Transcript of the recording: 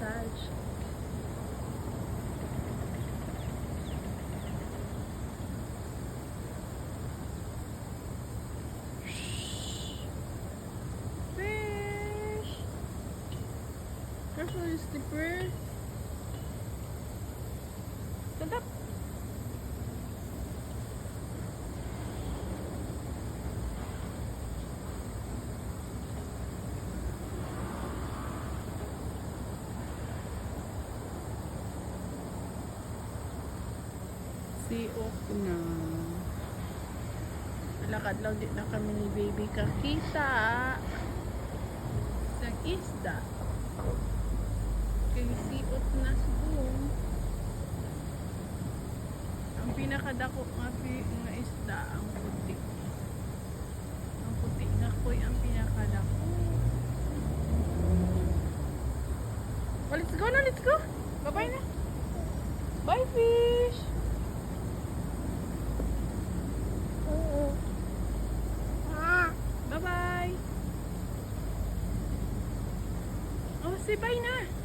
vontade. Fish! Careful, it's the bird. Ok na. Lakad lang din na kami ni baby kakita. Sa isda. Kay siot na spoon. Ang pinakadako nga, nga isda, ang puti. Ang puti nga koy ang pinakadako. Oh, let's go na, let's go. Bye-bye na. Bye, fish. Bye-bye. Oh, say bye na.